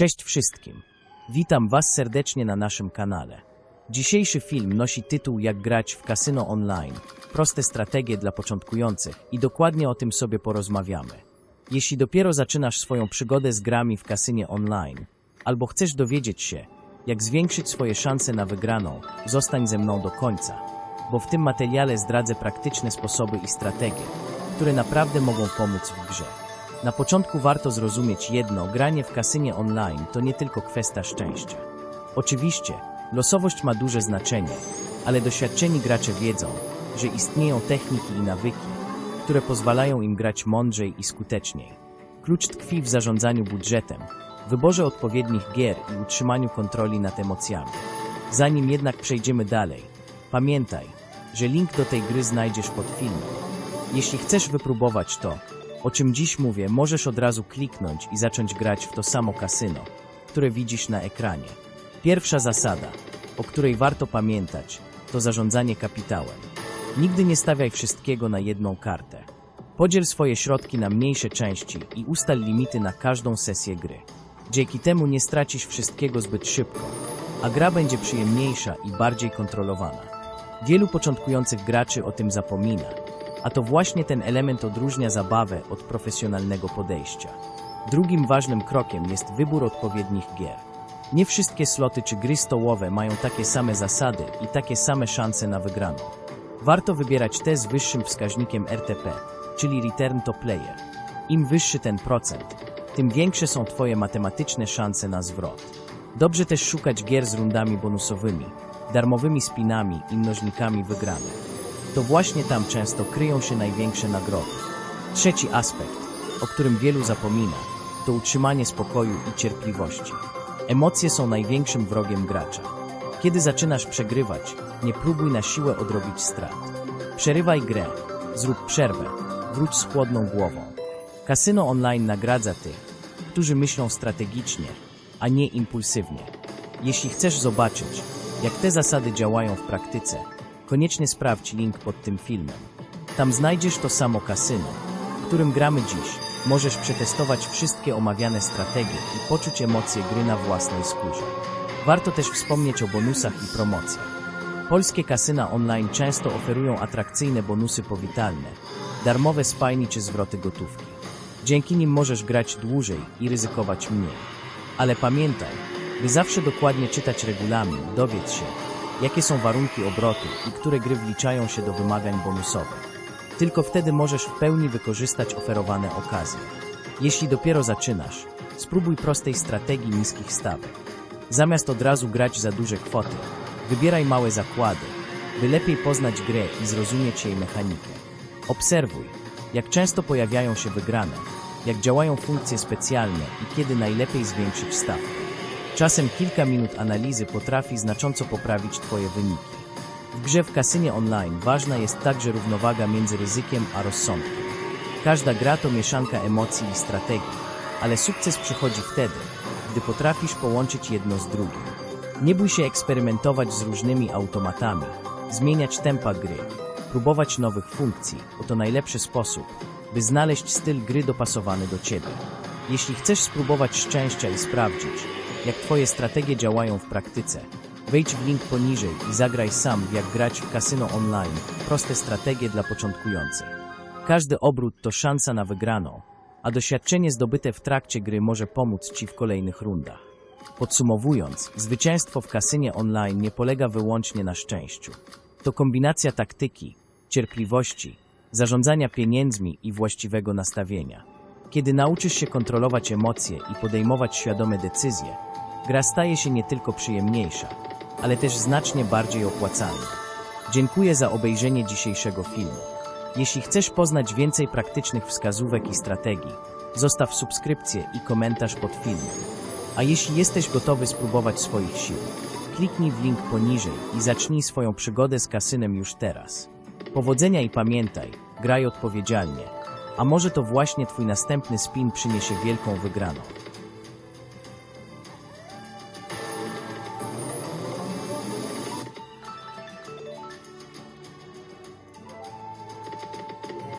Cześć wszystkim. Witam Was serdecznie na naszym kanale. Dzisiejszy film nosi tytuł Jak grać w kasyno online. Proste strategie dla początkujących i dokładnie o tym sobie porozmawiamy. Jeśli dopiero zaczynasz swoją przygodę z grami w kasynie online, albo chcesz dowiedzieć się, jak zwiększyć swoje szanse na wygraną, zostań ze mną do końca, bo w tym materiale zdradzę praktyczne sposoby i strategie, które naprawdę mogą pomóc w grze. Na początku warto zrozumieć jedno, granie w kasynie online to nie tylko kwestia szczęścia. Oczywiście, losowość ma duże znaczenie, ale doświadczeni gracze wiedzą, że istnieją techniki i nawyki, które pozwalają im grać mądrzej i skuteczniej. Klucz tkwi w zarządzaniu budżetem, wyborze odpowiednich gier i utrzymaniu kontroli nad emocjami. Zanim jednak przejdziemy dalej, pamiętaj, że link do tej gry znajdziesz pod filmem. Jeśli chcesz wypróbować to, o czym dziś mówię, możesz od razu kliknąć i zacząć grać w to samo kasyno, które widzisz na ekranie. Pierwsza zasada, o której warto pamiętać, to zarządzanie kapitałem. Nigdy nie stawiaj wszystkiego na jedną kartę. Podziel swoje środki na mniejsze części i ustal limity na każdą sesję gry. Dzięki temu nie stracisz wszystkiego zbyt szybko, a gra będzie przyjemniejsza i bardziej kontrolowana. Wielu początkujących graczy o tym zapomina, a to właśnie ten element odróżnia zabawę od profesjonalnego podejścia. Drugim ważnym krokiem jest wybór odpowiednich gier. Nie wszystkie sloty czy gry stołowe mają takie same zasady i takie same szanse na wygraną. Warto wybierać te z wyższym wskaźnikiem RTP, czyli Return to Player. Im wyższy ten procent, tym większe są Twoje matematyczne szanse na zwrot. Dobrze też szukać gier z rundami bonusowymi, darmowymi spinami i mnożnikami wygranych. To właśnie tam często kryją się największe nagrody. Trzeci aspekt, o którym wielu zapomina, to utrzymanie spokoju i cierpliwości. Emocje są największym wrogiem gracza. Kiedy zaczynasz przegrywać, nie próbuj na siłę odrobić strat. Przerywaj grę, zrób przerwę, wróć z chłodną głową. Kasyno online nagradza tych, którzy myślą strategicznie, a nie impulsywnie. Jeśli chcesz zobaczyć, jak te zasady działają w praktyce, koniecznie sprawdź link pod tym filmem. Tam znajdziesz to samo kasyno, w którym gramy dziś. Możesz przetestować wszystkie omawiane strategie i poczuć emocje gry na własnej skórze. Warto też wspomnieć o bonusach i promocjach. Polskie kasyna online często oferują atrakcyjne bonusy powitalne, darmowe spajni czy zwroty gotówki. Dzięki nim możesz grać dłużej i ryzykować mniej. Ale pamiętaj, by zawsze dokładnie czytać regulamin, dowiedz się, jakie są warunki obrotu i które gry wliczają się do wymagań bonusowych. Tylko wtedy możesz w pełni wykorzystać oferowane okazje. Jeśli dopiero zaczynasz, spróbuj prostej strategii niskich stawek. Zamiast od razu grać za duże kwoty, wybieraj małe zakłady, by lepiej poznać grę i zrozumieć jej mechanikę. Obserwuj, jak często pojawiają się wygrane, jak działają funkcje specjalne i kiedy najlepiej zwiększyć stawkę. Czasem kilka minut analizy potrafi znacząco poprawić Twoje wyniki. W grze w kasynie online ważna jest także równowaga między ryzykiem a rozsądkiem. Każda gra to mieszanka emocji i strategii, ale sukces przychodzi wtedy, gdy potrafisz połączyć jedno z drugim. Nie bój się eksperymentować z różnymi automatami, zmieniać tempa gry, próbować nowych funkcji, bo to najlepszy sposób, by znaleźć styl gry dopasowany do Ciebie. Jeśli chcesz spróbować szczęścia i sprawdzić, jak Twoje strategie działają w praktyce, wejdź w link poniżej i zagraj sam jak grać w kasyno online. Proste strategie dla początkujących. Każdy obrót to szansa na wygraną, a doświadczenie zdobyte w trakcie gry może pomóc Ci w kolejnych rundach. Podsumowując, zwycięstwo w kasynie online nie polega wyłącznie na szczęściu. To kombinacja taktyki, cierpliwości, zarządzania pieniędzmi i właściwego nastawienia. Kiedy nauczysz się kontrolować emocje i podejmować świadome decyzje, gra staje się nie tylko przyjemniejsza, ale też znacznie bardziej opłacalna. Dziękuję za obejrzenie dzisiejszego filmu. Jeśli chcesz poznać więcej praktycznych wskazówek i strategii, zostaw subskrypcję i komentarz pod filmem. A jeśli jesteś gotowy spróbować swoich sił, kliknij w link poniżej i zacznij swoją przygodę z kasynem już teraz. Powodzenia i pamiętaj, graj odpowiedzialnie, a może to właśnie Twój następny spin przyniesie wielką wygraną.